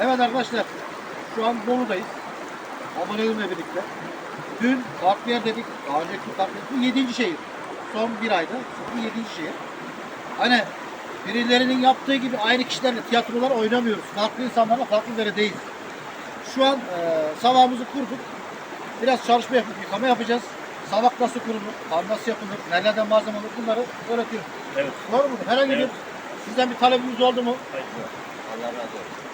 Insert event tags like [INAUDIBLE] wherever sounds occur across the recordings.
Evet arkadaşlar, şu an Bolu'dayız. Abonelerimle birlikte. Dün farklı yer dedik, daha önceki farklı Bu yedinci şehir. Son bir ayda bu yedinci şehir. Hani birilerinin yaptığı gibi aynı kişilerle tiyatrolar oynamıyoruz. Farklı insanlarla farklı deredeyiz. Şu an e, savağımızı kurduk. Biraz çalışma yapıp yıkama yapacağız. Savak nasıl kurulur, kar nasıl yapılır, nelerden malzeme olur bunları öğretiyoruz. Evet. Doğru mu? Herhangi Evet. bir sizden bir talebimiz oldu mu? Hayır. Allah razı olsun.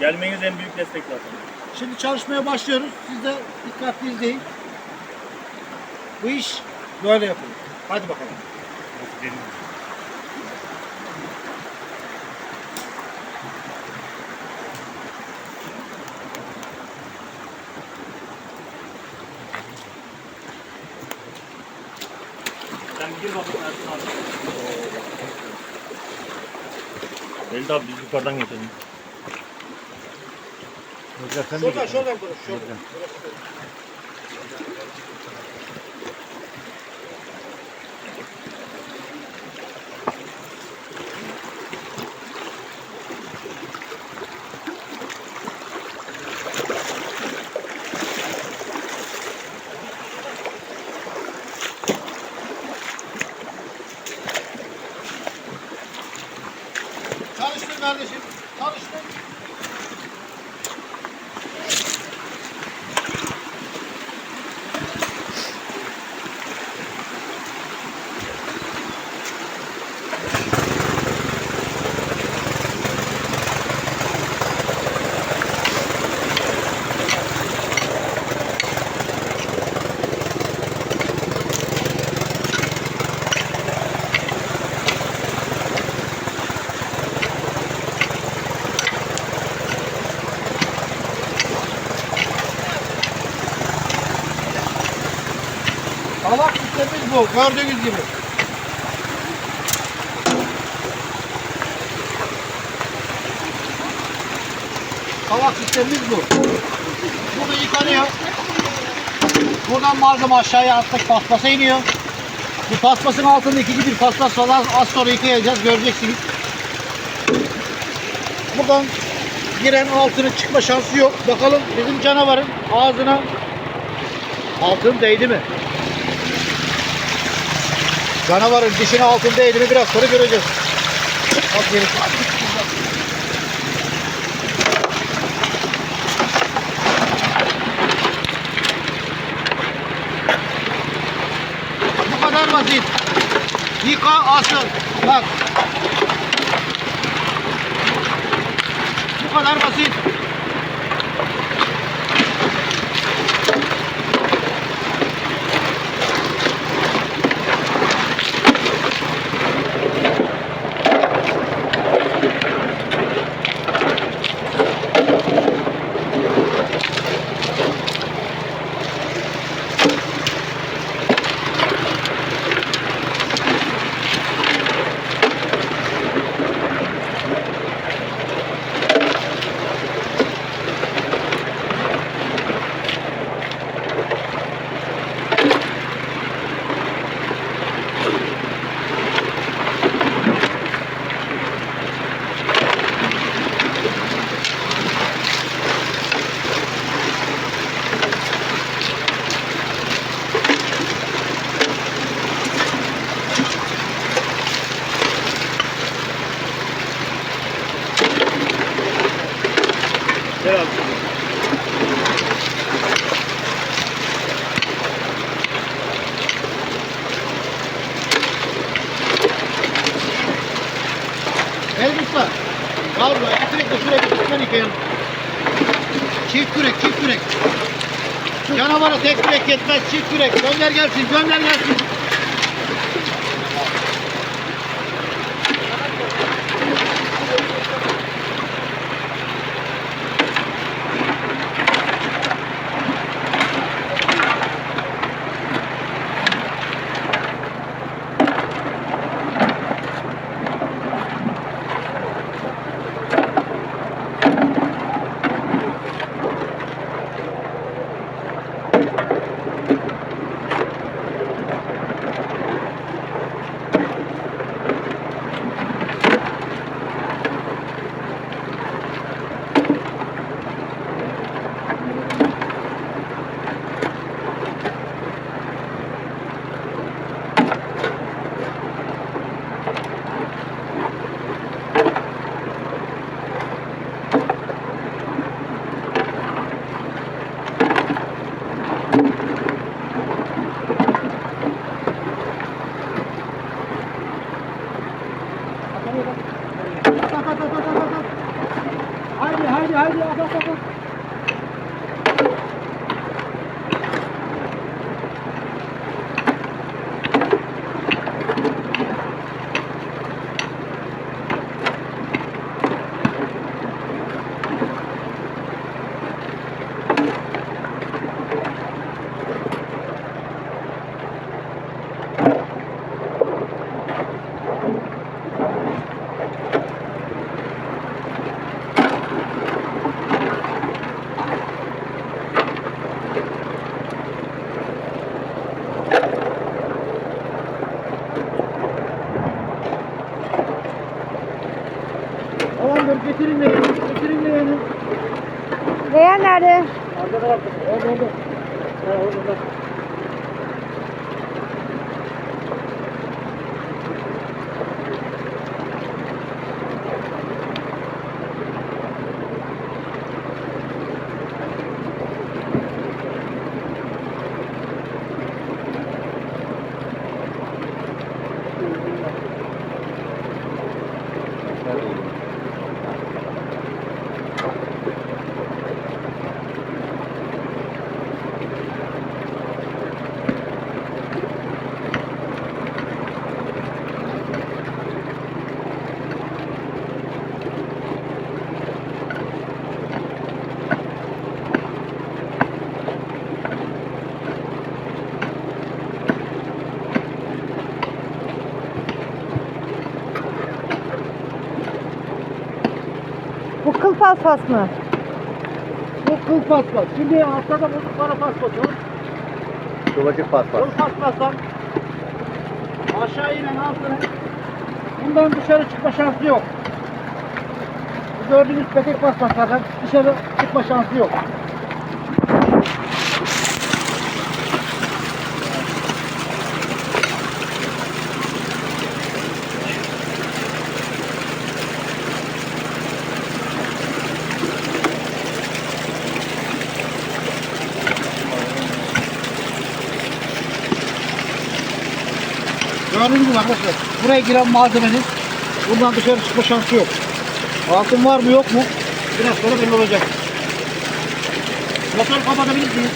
Gelmeniz en büyük destek zaten. Şimdi çalışmaya başlıyoruz. Siz de dikkatli izleyin. Bu iş böyle yapılır. Hadi bakalım. Sen bir gir bakayım Ersin abi. Abi biz yukarıdan geçelim. Şuradan şuradan konuş. Şuradan. Bu. Gördüğünüz gibi. Salak sistemimiz bu. Burada yıkanıyor. Buradan malzeme aşağıya attık paspasa iniyor. Bu paspasın altında ikinci bir paspas var. Az sonra yıkayacağız. Göreceksiniz. Buradan giren altının çıkma şansı yok. Bakalım bizim canavarın ağzına altın değdi mi? Canavarın dişine altın değdi mi biraz sonra göreceğiz. Bak geri. Bu kadar basit. Yıka asıl. Bak. Bu kadar basit. Gel abi. Elbisler. Yavru iki kürekle sürekli üstünden yıkayalım. Çift kürek, çift kürek. Canavara tek kürek yetmez, çift kürek. Gönder gelsin, gönder gelsin. Haydi bak bak bak. Tamamdır getirin de getirin de yani. Leğen nerede? Arka tarafta. Orada orada. Ha orada. Bu kıl paspas mı? Bu kıl paspas. Şimdi haftada bozuk para paspası. Kıvırcık paspas. Kıl paspastan aşağı inen altına bundan dışarı çıkma şansı yok. Bu gördüğünüz petek paspaslardan dışarı çıkma şansı yok. Gibi arkadaşlar buraya giren malzemenin bundan dışarı çıkma şansı yok. Altın var mı yok mu? Biraz sonra belli olacak. Motor kapatabilir miyiz?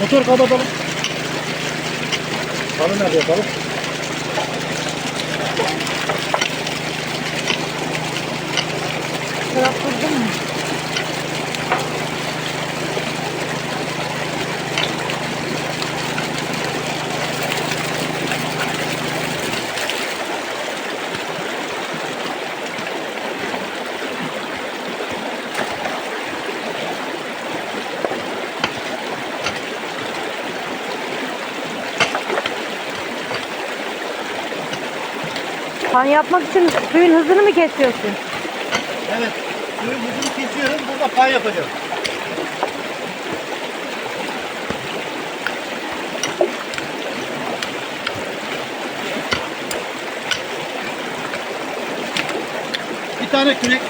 Motor kapatalım. Halı nerede yapalım? Bıraktırdın mı? Pan yapmak için suyun hızını mı kesiyorsun? Evet. Suyun hızını kesiyorum. Burada pay yapacağım. Bir tane kürek.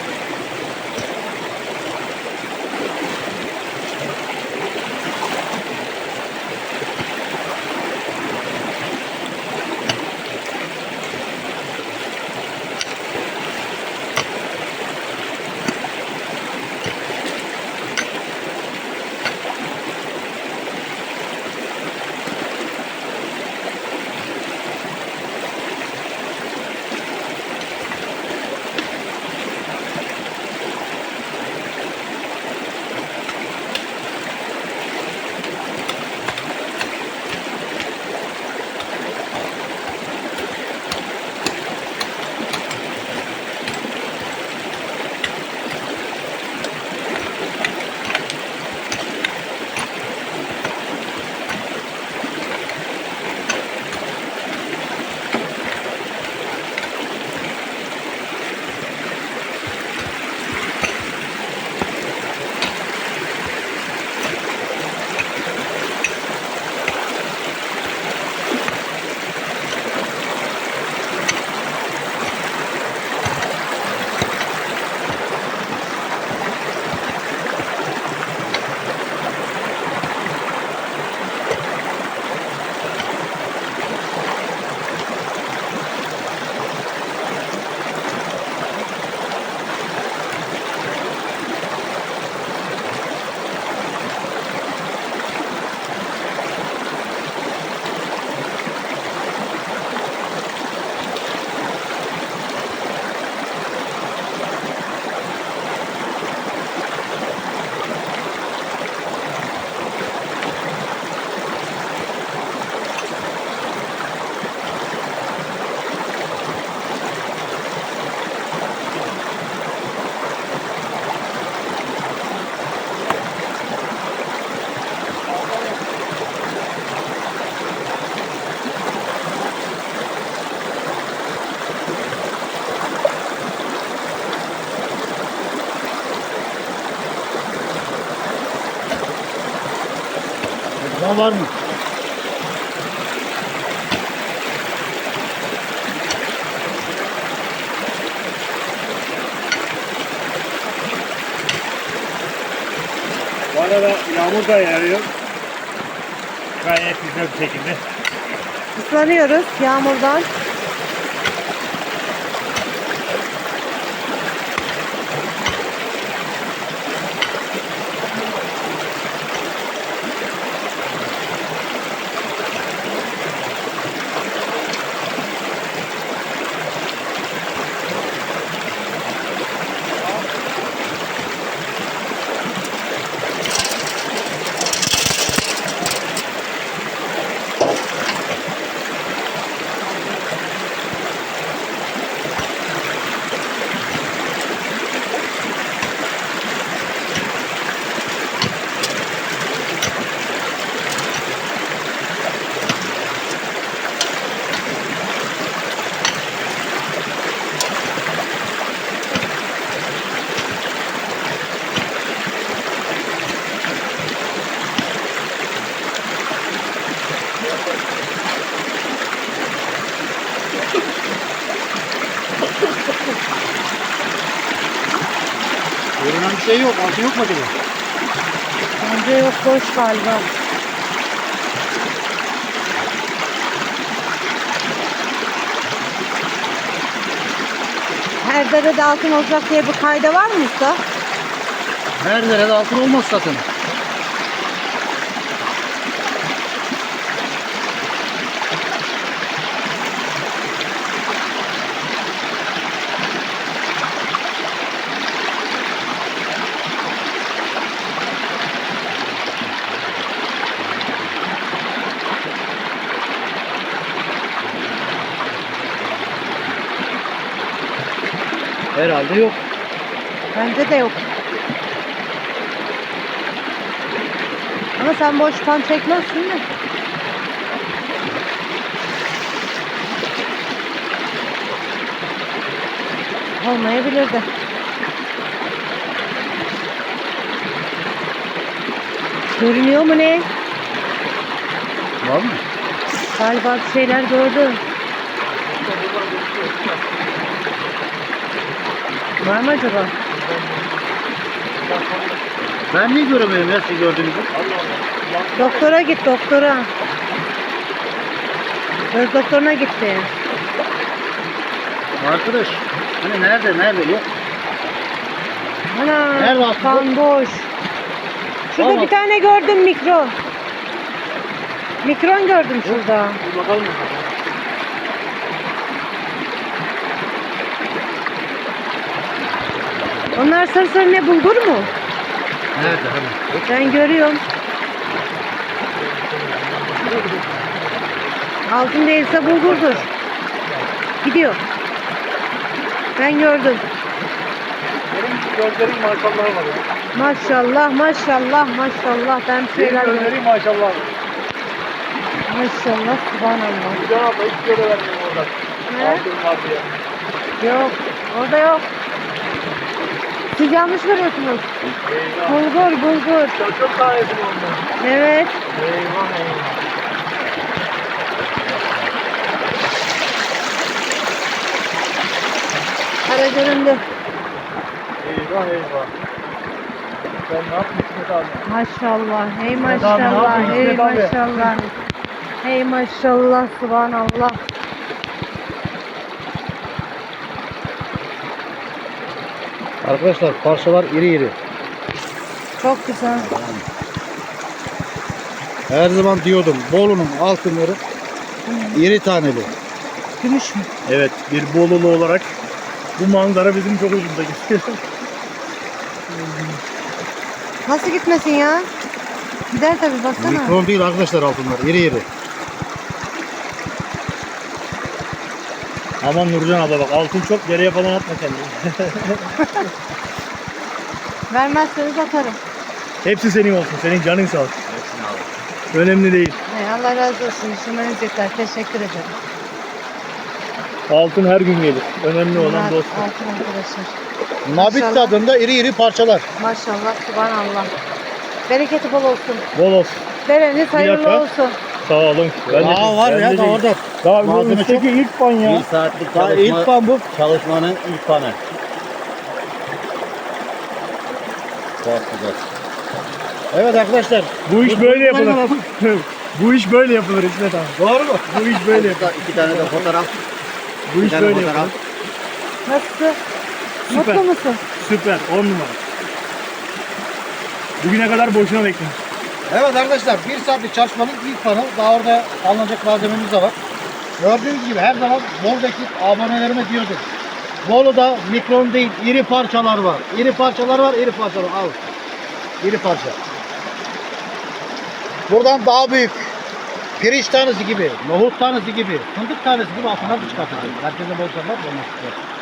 Daha var mı? Bu arada yağmur da yağıyor. Gayet güzel bir şekilde. Islanıyoruz yağmurdan. Yok. Altı yok mu acaba? Bence yok boş galiba. Her derede altın olacak diye bir kayda var mı usta? Her derede altın olmaz zaten. Herhalde yok. Bence de yok. Ama sen boş pan çekmezsin mi? Olmayabilir de. Görünüyor mu ne? Var mı? Galiba bir şeyler gördüm. Var mı acaba? Ben niye göremiyorum ya siz gördüğünüzü? Doktora git doktora. Göz doktoruna gitti. Arkadaş. Hani nerede nerede yok. Ana Nerede aslında? kan boş. Şurada Vallahi. bir tane gördüm mikro. Mikron gördüm şurada. Bir bakalım. Onlar sarı sarı ne bulgur mu? Nerede hani? Ben görüyorum. Altın değilse bulgurdur. Gidiyor. Ben gördüm. Benim gözlerim maşallah var ya. Maşallah maşallah maşallah ben bir Benim şeyler gördüm. gözlerim maşallah. Maşallah subhanallah. Güzel abla hiç göre vermiyorum orada. Ne? Altın var diye. Yok. Orada yok. Siz yanlış görüyorsunuz. Eyvah. Bulgur bulgur. Tanesi mi ondan? Evet. Eyvah eyvah. Para göründü. Eyvah eyvah. Sen ne yaptın İsmet abi? Maşallah. Hey Adam ne maşallah. yapıyor Hey İsmet abi? maşallah. Hey maşallah. Subhanallah. Arkadaşlar parçalar iri iri. Çok güzel. Her zaman diyordum Bolu'nun altınları iri taneli. Gümüş mü? Evet bir Bolulu olarak bu manzara bizim çok hoşumuza gidiyor. Nasıl gitmesin ya? Gider tabii baksana. Mikron değil arkadaşlar altınlar iri iri. Aman Nurcan abla bak altın çok geriye falan atma kendini. [LAUGHS] Vermezseniz atarım. Hepsi senin olsun. Senin canın sağ olsun. Önemli değil. Hey, Allah razı olsun. Düşünmeniz yeter. Teşekkür ederim. Altın her gün gelir. Önemli olan Bunlar dostluk. Altın arkadaşlar. Nabit Maşallah. tadında iri iri parçalar. Maşallah. Subhanallah. Bereketi bol olsun. Bol olsun. Dereniz hayırlı dakika. olsun. Sağ olun. Ben de- Daha var ben ya de- daha orada. Daha Malzeme ilk pan ya. Bir saatlik Daha çalışma, ilk pan bu. çalışmanın ilk panı. Çok güzel. Evet arkadaşlar. Bu iş böyle yapılır. [LAUGHS] bu- iş böyle yapılır İsmet abi. Doğru mu? Bu iş böyle yapılır. İki, tane de fotoğraf. Bu iş böyle fotoğraf. yapılır. Nasılsın? Süper. Mutlu musun? Süper. 10 numara. Bugüne kadar boşuna beklemiş. Evet arkadaşlar bir saatlik çalışmanın ilk fanı. Daha orada alınacak malzememiz de var. Gördüğünüz gibi her zaman Bolu'daki abonelerime diyordum. Bolu'da mikron değil iri parçalar var. İri parçalar var iri parçalar al. İri parça. Buradan daha büyük pirinç tanesi gibi, nohut tanesi gibi, fındık tanesi gibi altından çıkartacağız. Herkese bol şanslar. bol mutluluklar.